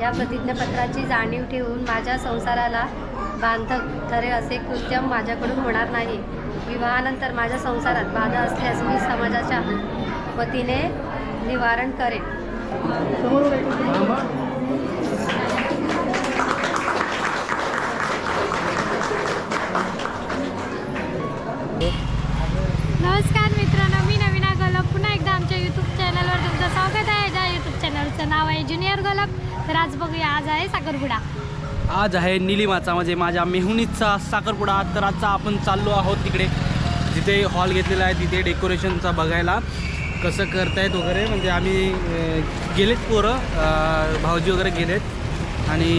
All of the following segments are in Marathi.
या प्रतिज्ञापत्राची जाणीव ठेवून माझ्या संसाराला बांधक ठरेल असे कृत्यम माझ्याकडून होणार नाही. विवाहानंतर माझ्या संसारात बाधा असल्यास मी समाजाच्या वतीने निवारण करेन. नमस्कार मित्रांनो मी नवीना गलप. पुन्हा एकदा आमच्या यूट्यूब चॅनलवर तुमचं स्वागत आहे. ज्या यूट्यूब चॅनलचं नाव आहे ज्युनियर गलप. तर आज बघूया आज आहे साखरपुडा. आज आहे निलिमाचा म्हणजे माझ्या मेहुणीचा साखरपुडा. तर आजचा आपण चाललो आहोत तिकडे. जिथे हॉल घेतलेला आहे तिथे डेकोरेशनचा बघायला. कसं करतायत वगैरे म्हणजे आम्ही गेलेत पोरं. भाऊजी वगैरे गेलेत. आणि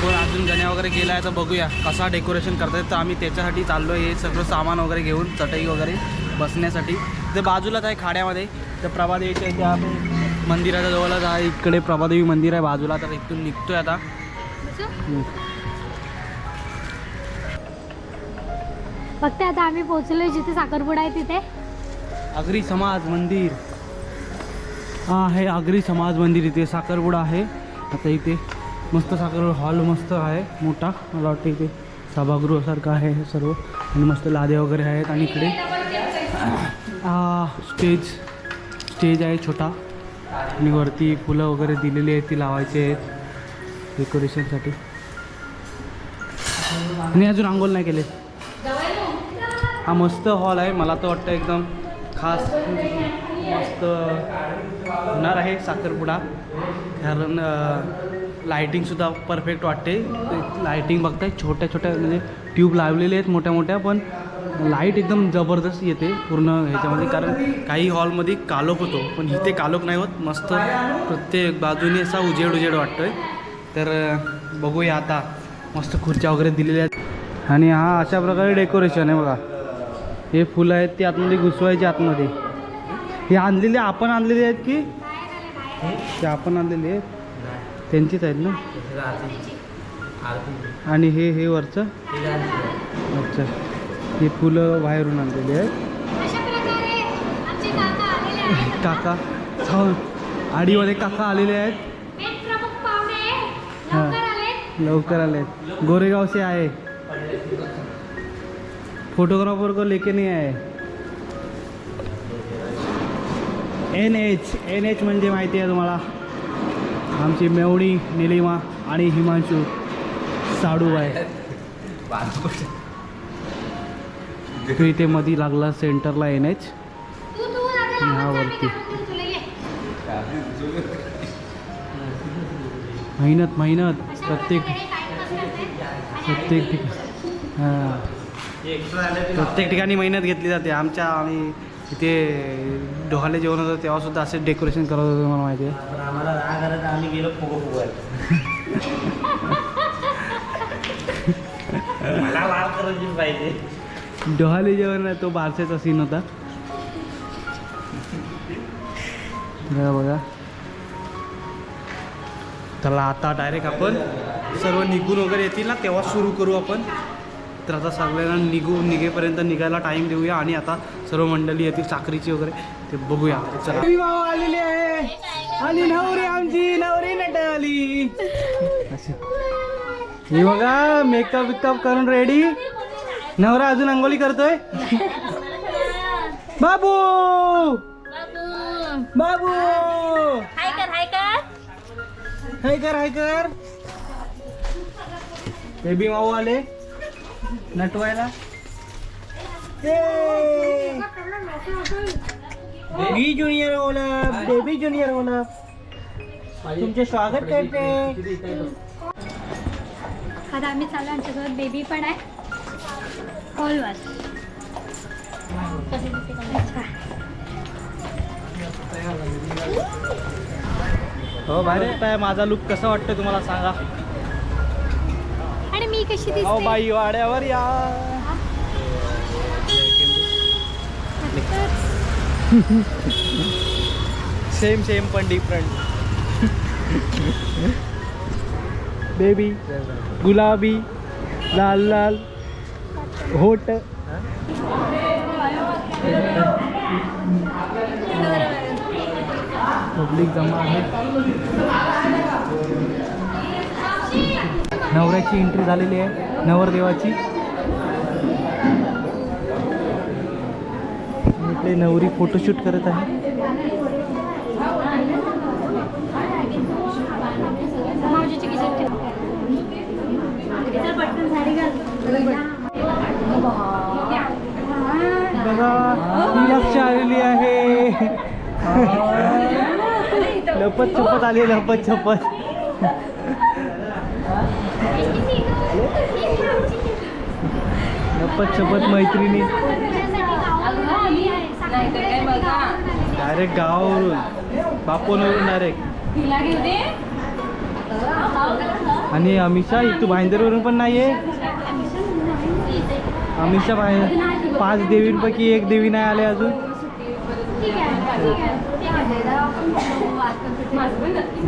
कोण अजून गण्या वगैरे गेला आहे तर बघूया कसा डेकोरेशन करतायत. तर आम्ही त्याच्यासाठी चाललो आहे हे सगळं सामान वगैरे घेऊन चटई वगैरे बसण्यासाठी. तर बाजूलाच आहे खाड्यामध्ये. तर प्रभादेवीच्या इथे आपण मंदिराच्या जवळच आहे. इकडे प्रभादेवी मंदिर आहे बाजूला. तर इथून निघतोय आता. फक्त आता आम्ही पोहोचलोय जिथे साखरपुडा आहे तिथे. आगरी समाज मंदिर. हा आहे आगरी समाज मंदिर. इथे साखरपुडा आहे. आता इथे मस्त साखर हॉल मस्त आहे. मोठा. मला वाटतं इथे सभागृहासारखं आहे हे सर्व. आणि मस्त लादे वगैरे आहेत. आणि इकडे स्टेज. स्टेज आहे छोटा. आणि वरती फुलं वगैरे दिलेली आहेत ती लावायची आहेत डेकोरेशनसाठी. आणि अजून आंघोळ नाही केले. हा मस्त हॉल आहे मला तर वाटतं एकदम खास मस्त होणार आहे साखरपुडा. कारण लायटिंगसुद्धा परफेक्ट वाटते. लायटिंग बघताय छोट्या छोट्या म्हणजे ट्यूब लावलेले आहेत मोठ्या मोठ्या पण लाइट एकदम जबरदस्त येते पूर्ण ह्याच्यामध्ये. कारण काही हॉलमध्ये कालोख होतो पण इथे कालोख नाही होत. मस्त प्रत्येक बाजूने असा उजेड उजेड वाटतोय. तर अं, बघूया आता. मस्त खुर्च्या वगैरे दिलेल्या आहेत. आणि हा अशा प्रकारे डेकोरेशन आहे बघा. हे फुलं आहेत ते आतमध्ये घुसवायचे आतमध्ये. हे आणलेले आपण आणलेले आहेत की? ते आपण आणलेले आहेत? त्यांचीच आहेत ना? आणि हे हे वरचं? अच्छा. हे फुलं बाहेरून आणलेली आहेत. काका आलेले काका छान आडीमध्ये काका आलेले आहेत. हां. लवकर आले आहेत गोरेगाव से आहे. फोटोग्राफर को लेके नाही आहे. एन एच एन एच म्हणजे माहिती आहे तुम्हाला. आमची मेवणी निलिमा आणि हिमांशू साडू आहे तो इथे मध्ये लागला सेंटरला एन एच तू तू दादा आणि हा आवाज वरती. चालू कर, तुला ये. मेहनत मेहनत प्रत्येक करते. प्रत्येक ठिकाणी हां प्रत्येक ठिकाणी मेहनत घेतली जाते आमच्या आम्ही इथे डोहाले जेवण होतं तेव्हा सुद्धा असे डेकोरेशन करत होतं मला माहिती आहे आम्हाला राग आला तर आम्ही गेलो फुगो मला लाल करायची पाहिजे डोहाले जेवण नाही तो बारसेचा सीन होता. बघा बघा. चला आता डायरेक्ट आपण सर्व निघून वगैरे येतील ना तेव्हा सुरू करू आपण. तर आता सगळ्यांना निघू निघेपर्यंत निघायला टाईम देऊया आणि आता सर्व मंडळी येतील साखरीची वगैरे ते बघूया. चला. आलेली आहे. आणि नवरी आमची नवरी नटाली हे बघा मेकअप विकअप करून रेडी नवरा अजून अंघोळी करतोय? बाबू! बाबू! हाय कर हाय कर. हाय कर हाय कर. बेबी माऊ आले. नटवायला. बेबी ज्युनियर ओलप बेबी ज्युनियर ओलप तुमचे स्वागत करते. आता आम्ही चालू आमच्यासोबत बेबी पण आहे. हॉलवर हो भारी आहे. माझा लुक कसा वाटतोय तुम्हाला सांगा. आणि मी कशी अहो दिसते बाई वाड्यावर या. सेम सेम पण डिफरंट बेबी गुलाबी लाल लाल. होट. पब्लिक जमा आहे. नवऱ्याची एंट्री झालेली आहे. नवरदेवाची. इकडे नवरी फोटोशूट करत आहे. किचन ठेव. बघा आलेली आहे. लपत छपत आली लपत छपत. लपत छपत मैत्रिणी. डायरेक्ट गावावरून बापोनवरून डायरेक्ट आणि अमिषा तू भाईंदरवरून पण नाहीये. नाही आहे पाच देवींपैकी एक देवी नाही आले अजून.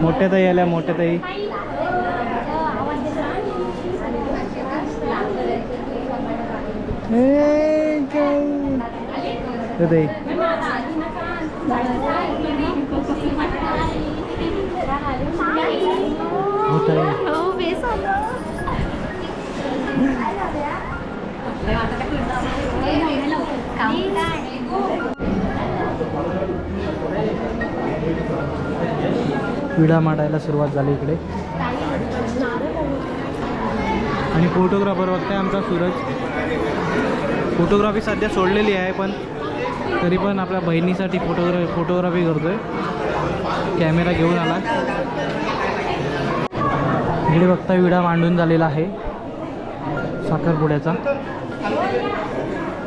मोठ्या ताई आल्या मोठ्या ताई. ताई. हो, ताई. विडा मांडायला सुरुवात झाली इकडे. आणि फोटोग्राफर बघताय आमचा सूरज. फोटोग्राफी सध्या सोडलेली आहे पण तरी पण आपल्या बहिणीसाठी फोटोग्रा फोटोग्राफी करतोय. कॅमेरा घेऊन आला. इकडे बघता विडा मांडून झालेला आहे. साखरपुड्याचा.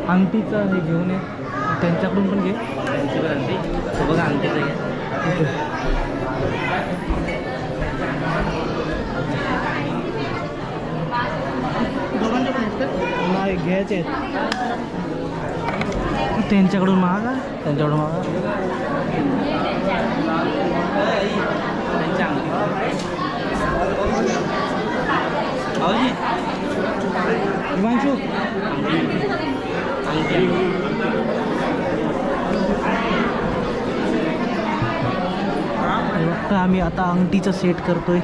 अंगठीचं हे घेऊन ये. त्यांच्याकडून पण घे. बघा आमच्या जागी नाही घ्यायचे त्यांच्याकडून मागा. त्यांच्याकडून मागा. त्यांच्या हिमांशू. बघता आम्ही आता अंगठीचं सेट करतोय.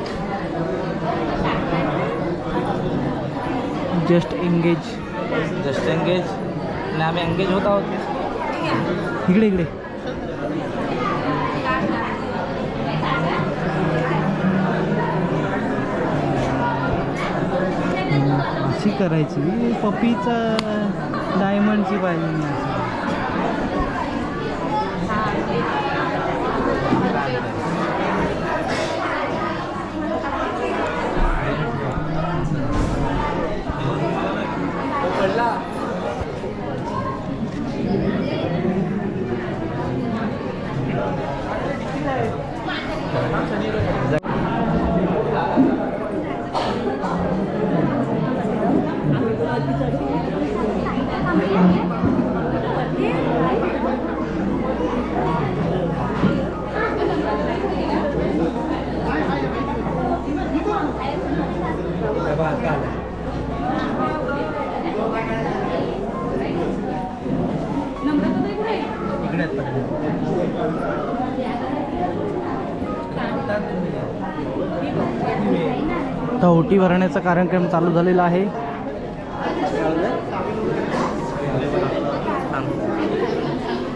जस्ट एंगेज जस्ट एंगेज आणि आम्ही एंगेज होत आहोत. इकडे इकडे. अशी करायची. पपीचा डायमंडची पाहिजे आता ओटी भरण्याचा कार्यक्रम चालू झालेला आहे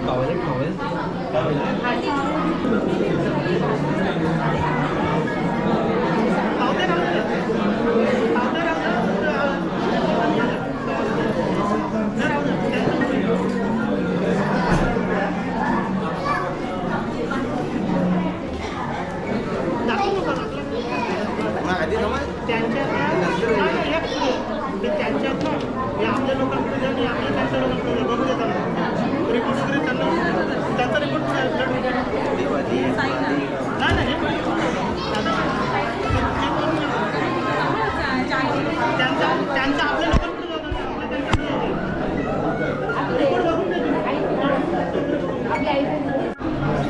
टॉवेल टॉवेल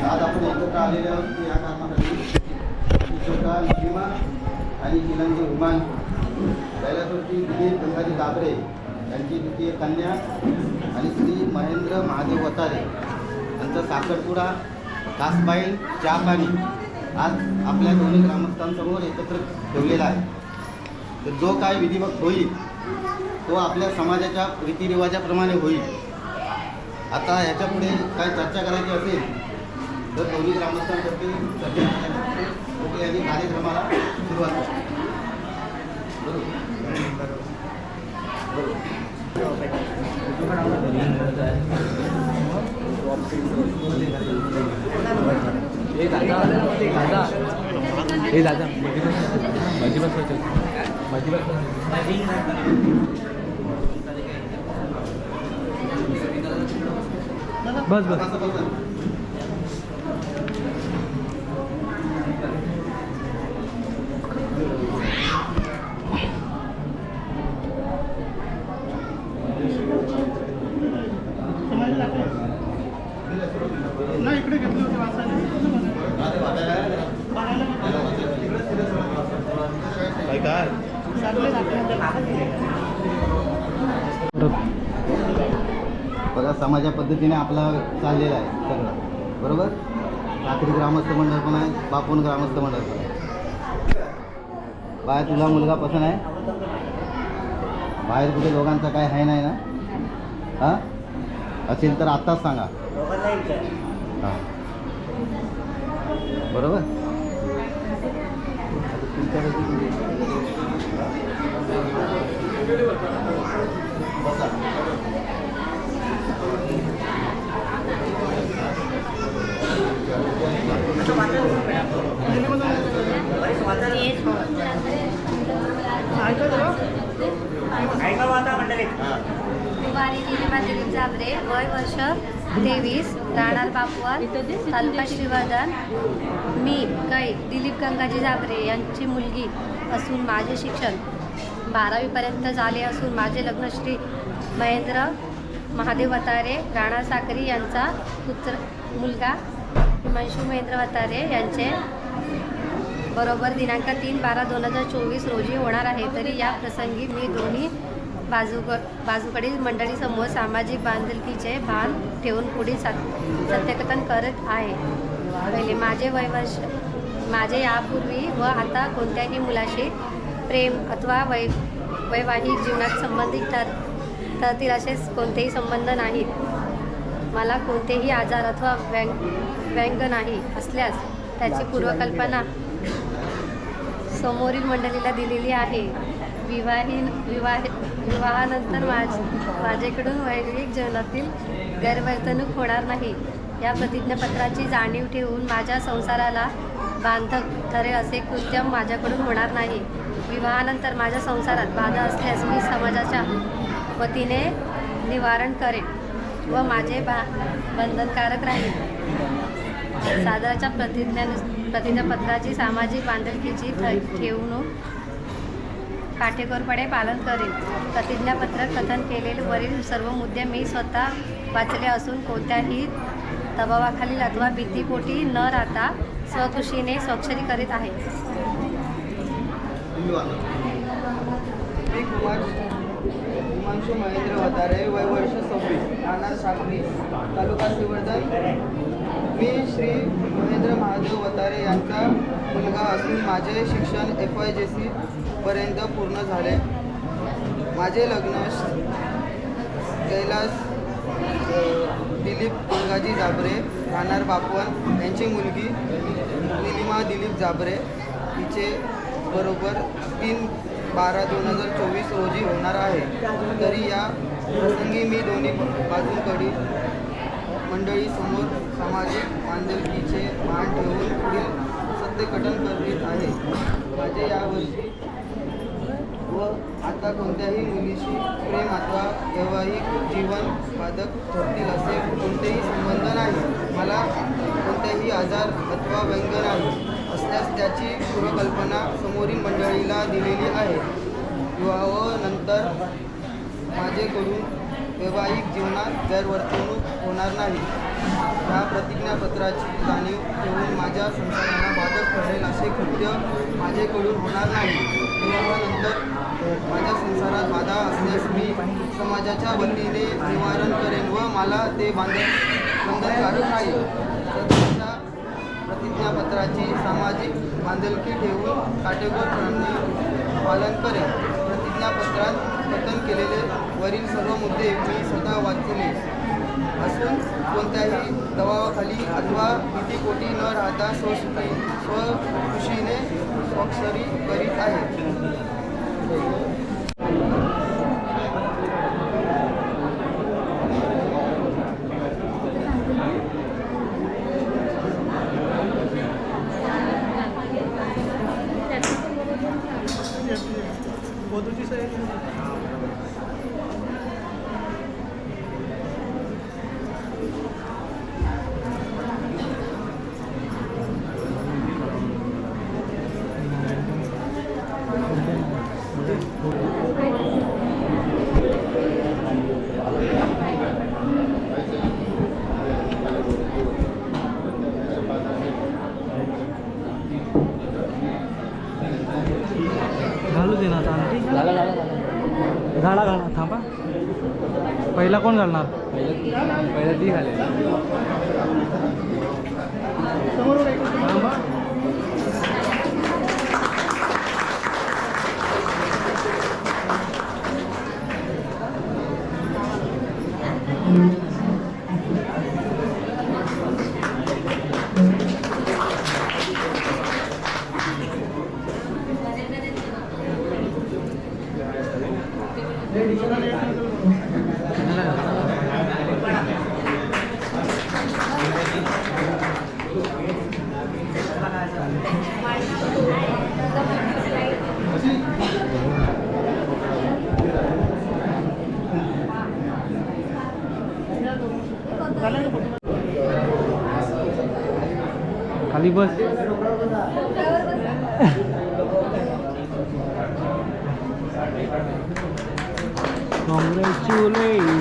आज आपण एकत्र आलेले आहोत या कारणासाठी किशोरका निशिमा आणि किलंजी हुमान कैलासवरती दिलीप गंगाजी यांची द्वितीय कन्या आणि श्री महेंद्र महादेव वतारे यांचा साखरपुडा कासबाईल चहा पाणी आज आपल्या दोन्ही ग्रामस्थांसमोर एकत्र ठेवलेला आहे. तर जो काय विधिवत होईल तो आपल्या समाजाच्या रीतिरिवाजाप्रमाणे होईल. आता ह्याच्यापुढे काय चर्चा करायची असेल तर दोन्ही ग्रामस्थांतर्फे चर्चा करण्यासाठी यांनी कार्यक्रमाला सुरुवात बरोबर? हे दादा माझी बस माझी बस बस बस असं बघा. काय काय बघा समाजा पद्धतीने आपला चाललेला आहे सगळं. बरोबर? रात्री ग्रामस्थ मंडळ पण आहे बापून ग्रामस्थ मंडळ पण आहे. बाय तुला मुलगा पसंत आहे? बाहेर कुठे दोघांचा काय आहे नाही ना? हां? असेल तर आत्ताच सांगा. हां. बरोबर? बसा. कुमारी निलिमा जाबरे वय वर्ष तेवीस राहणार बापवाल तालुका श्रीवर्धन मी कै दिलीप गंगाजी जाबरे यांची मुलगी असून माझे शिक्षण बारावीपर्यंत झाले असून माझे लग्न श्री महेंद्र महादेव वतारे राणा साकरी यांचा पुत्र मुलगा हिमांशू महेंद्र वतारे यांचे बरोबर दिनांक तीन बारा दोन हजार चोवीस रोजी होणार आहे. तरी या प्रसंगी मी दोन्ही बाजूक बाजूकडील मंडळीसमोर सामाजिक बांधिलकीचे भान ठेवून पुढील सत सत्यकथन करत आहे. पहिले माझे वैवश माझे यापूर्वी व आता कोणत्याही मुलाशी प्रेम अथवा वै वैवाहिक जीवनात संबंधित ठर ठरतील असे कोणतेही संबंध नाहीत. मला कोणतेही आजार अथवा व्यंग व्यंग नाही असल्यास त्याची पूर्वकल्पना समोरील मंडळीला दिलेली आहे. विवाहीन विवाह विवाहानंतर माझ माझ्याकडून वैवाहिक जीवनातील गैरवर्तणूक होणार नाही. या प्रतिज्ञापत्राची जाणीव ठेवून माझ्या संसाराला बांधक ठरेल असे कृत्य माझ्याकडून होणार नाही. विवाहानंतर माझ्या संसारात बाधा असल्यास मी समाजाच्या वतीने निवारण करेन व माझे बा बंधनकारक राहील सादराच्या प्रतिज्ञा प्रतिज्ञापत्राची सामाजिक बांधिलकीची ठेवणूक काटेकोरपणे पालन करेन. प्रतिज्ञापत्र कथन केलेले वरील सर्व मुद्दे मी स्वतः वाचले असून कोणत्याही दबावाखालील अथवा भीतीपोटी न राहता स्वखुशीने स्वाक्षरी करीत आहे. महेंद्र वतारे वय वर्ष सव्वीस राहणार साखरी तालुका श्रीवर्धन मी श्री महेंद्र महादेव वतारे यांचा मुलगा असून माझे शिक्षण एफ वाय जे सी पर्यंत पूर्ण झाले. माझे लग्न कैलास दिलीप गंगाजी जाबरे राहणार बापवन यांची मुलगी निलिमा दिलीप जाबरे हिचे बरोबर तीन बारा दोन हजार चोवीस रोजी होणार आहे. तरी या प्रसंगी मी दोन्ही बाजूंकडील मंडळीसमोर सामाजिक बांधिलकीचे मान ठेवून पुढील सत्यकटन करीत आहे. माझे यावर्षी व आता कोणत्याही मुलीशी प्रेम अथवा वैवाहिक जीवन बाधक ठरतील असे कोणतेही संबंध नाही. मला कोणतेही आजार अथवा व्यंग नाही असल्यास त्याची पूर्वकल्पना समोरील मंडळीला दिलेली आहे. विवाहानंतर माझेकडून वैवाहिक जीवनात गैरवर्तणूक होणार नाही. या प्रतिज्ञापत्राची जाणीव ठेवून माझ्या संसाराला बाधक ठरेल असे कृत्य माझ्याकडून होणार नाही. विवाहानंतर माझ्या संसारात बाधा असल्यास मी समाजाच्या वतीने निवारण करेन व मला ते बांधन बंधनकारक नाही. सध्याच्या प्रतिज्ञापत्राची सामाजिक बांधिलकी ठेवून काटेकोरपणे पालन करेन. प्रतिज्ञापत्रात कथन केलेले वरील सर्व मुद्दे मी स्वतः वाचले. असून कोणत्याही दबावाखाली अथवा भीतीपोटी न राहता स्वस्फूर्ती स्वखुशीने स्वाक्षरी करीत आहे. घालू दे ना आता आणखी घाला घाला थांबा. पहिला कोण घालणार? पहिलं ती घालेल. खाली बस कॉंग्रॅच्युलेशन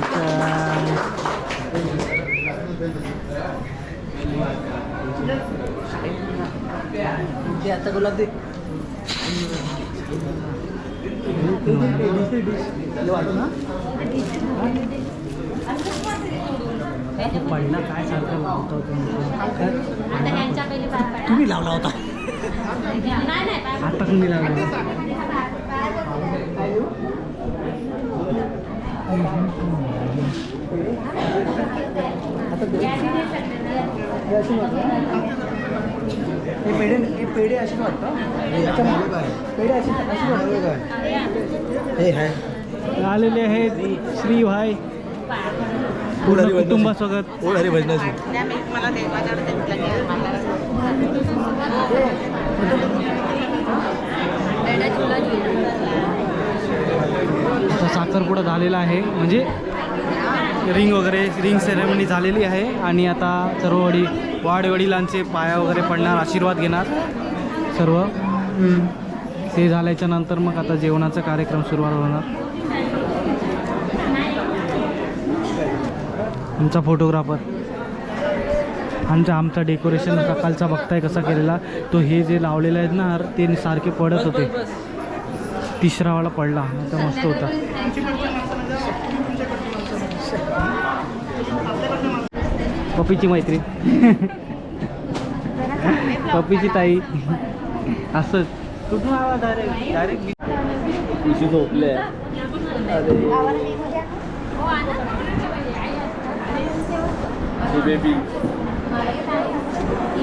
आता गुलाब दे पहिला काय सारखं लावतो आता ह्यांच्या पहिली पाय पडा. तुम्ही लावला होता नाही नाही पाय आता तुम्ही लावला हे पेढे हे पेढे असे वाटतं? पेढे असे असे वाटतं? हे आहे आलेले आहेत श्री भाई. कुटुंबासोबत ओढ हरी भजनाची? साखरपुडा झालेला आहे. म्हणजे रिंग वगैरे रिंग सेरेमनी झालेली आहे आणि आता सर्व वडी वाडवडिलांचे पाया वगैरे पडणार आशीर्वाद घेणार सर्व. ते झाल्याच्यानंतर मग आता जेवणाचा कार्यक्रम सुरुवात होणार. आमचा फोटोग्राफर. आमचा आमचा डेकोरेशन सकाळचा बघताय कसा केलेला. तो हे जे लावलेले आहेत ना ते सारखे पडत होते. तिसरावाला पडला. आता मस्त होता. पप्पीची मैत्री. पप्पीची ताई. असंच. कुठून आवाज डायरेक्ट डायरेक्ट उशी झोपले. बेबी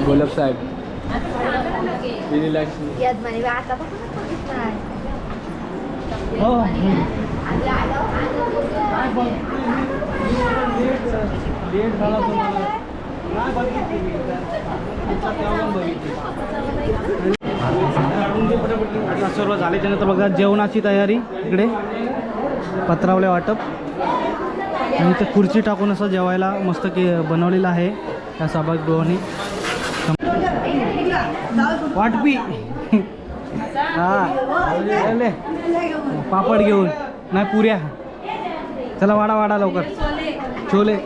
गोलब साहेब. हो. लेट झाला. आता सर्व झाल्याच्यानंतर बघा जेवणाची तयारी. इकडे पत्रावले वाटप. आणि इथे खुर्ची टाकून असं जेवायला मस्त के बनवलेलं आहे. त्या सभागृहाने वाटपी. हा. पापड घेऊन. नाही पुऱ्या. चला वाडा वाडा लवकर. छोले.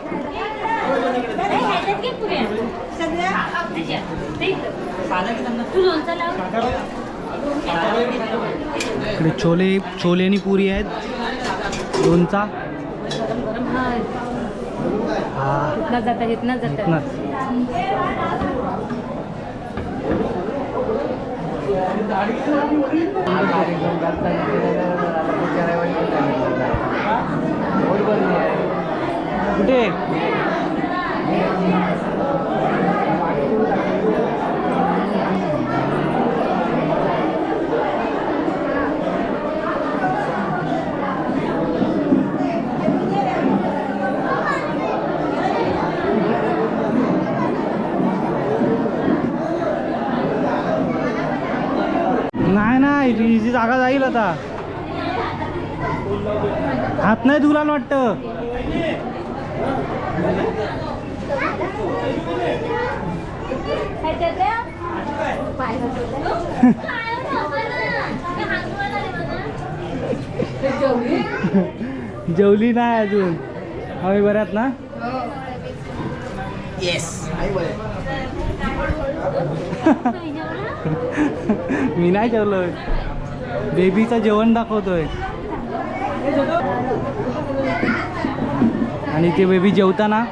इकडे छोले छोले आणि पुरी आहेत. लोणचा हा. इथनं जातात इथनं जातात इथनंच. कुठे? नाही नाही जागा जाईल आता. हात नाही धुला वाटतं. जेवली नाही अजून. आम्ही बऱ्यात ना? मी नाही जेवलोय. बेबीचं जेवण दाखवतोय. आणि ते बेबी जेवताना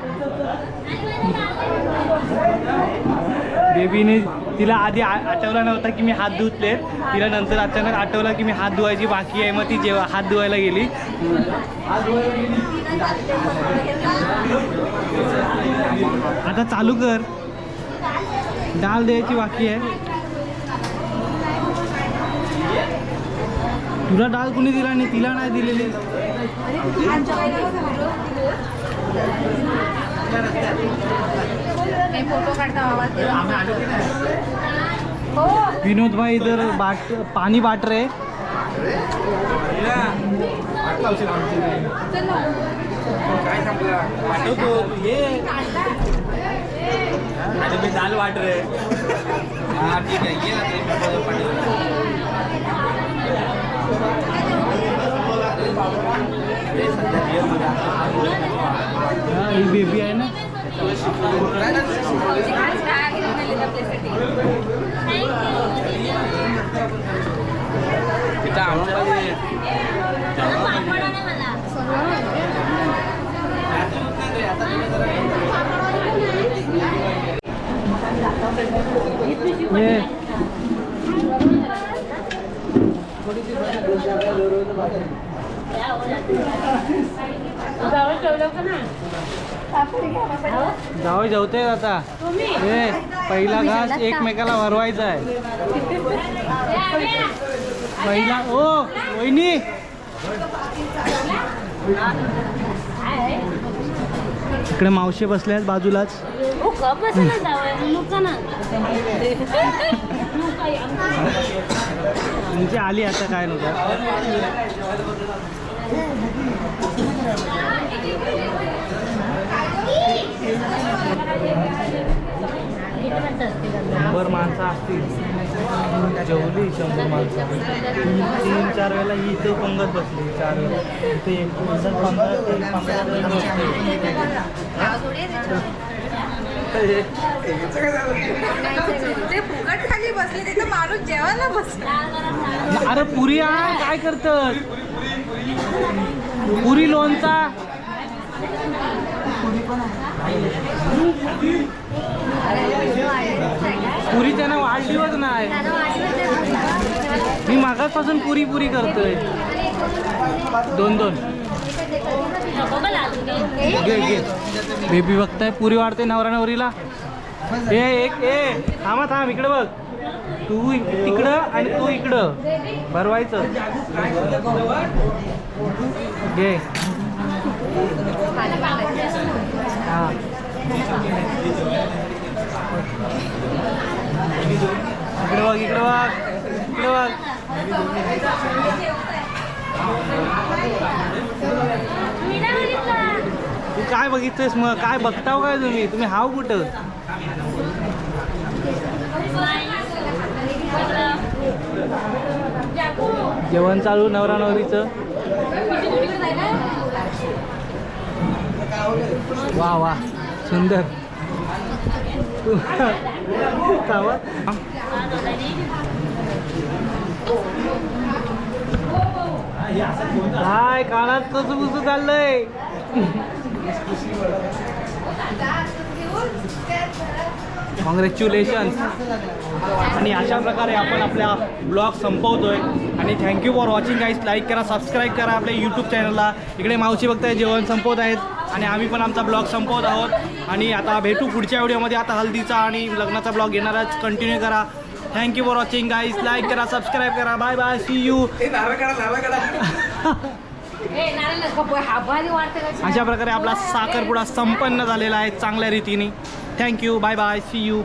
बेबीने तिला आधी आ- आठवला नव्हता की मी हात धुतले. तिला नंतर अचानक आठवलं की मी हात धुवायची बाकी आहे. मग ती जेव्हा हात धुवायला गेली. आता चालू कर. डाळ द्यायची बाकी आहे. तुला डाळ कुणी दिला नाही? तिला नाही दिलेली. विनोद भाई इधर बाट पानी बाट रहे. दाल वाट रे हा ठीक आहे ये ना हा, ही बेबी आहे ना? जावं ठेवलं का ना जावं जेवते आता. ए पहिला घास एकमेकाला भरवायचा आहे. पहिला ओ वहिनी. इकडे मावशी बसल्या आहेत बाजूलाच. म्हणजे आली आता काय नव्हतं शंभर माणसं असतील. जेवली शंभर माणसं तीन चार वेळेला ही इथे पंगत बसली चार वेळेला. इथे ते फुकट खाली बसले तिथं माणूस जेवायला बसला. अरे पुरी आ काय करत पुरी लोणचा? पुरी पुरी त्यांना वाढदिवस नाही मी मागासपासून पुरी पुरी करतोय. दोन दोन. घे घे. बेबी बघताय पुरी वाढते नवरा नवरीला. ए एक ए थांबा थांब इकडे बघ. तू इकडं तिकडं आणि तू इकडं. भरवायचं. घे. इकडे बघ इकडे बघ इकडे बघ. तू काय बघितलंस मग? काय बघताव काय तुम्ही? तुम्ही हाव कुठं? जेवण चालू नवरा नवरीचं वा वा. सुंदर. काय काळात कसं कसं चाललंय? कॉंग्रॅच्युलेशन्स आणि अशा प्रकारे आपण आपल्या ब्लॉग संपवतोय. आणि thank you for watching guys like करा सबस्क्राईब करा आपल्या यूट्यूब चॅनलला इकडे मावशी बघताय जेवण संपवत आहेत. आणि आम्ही पण आमचा ब्लॉग संपवत आहोत. आणि आता भेटू पुढच्या व्हिडिओमध्ये. आता हल्दीचा आणि लग्नाचा ब्लॉग येणारच. कंटिन्यू करा. Thank you for watching guys like करा सबस्क्राईब करा. बाय बाय सी यू अशा प्रकारे आपला साखरपुडा संपन्न झालेला आहे चांगल्या रीतीने. Thank you bye bye see you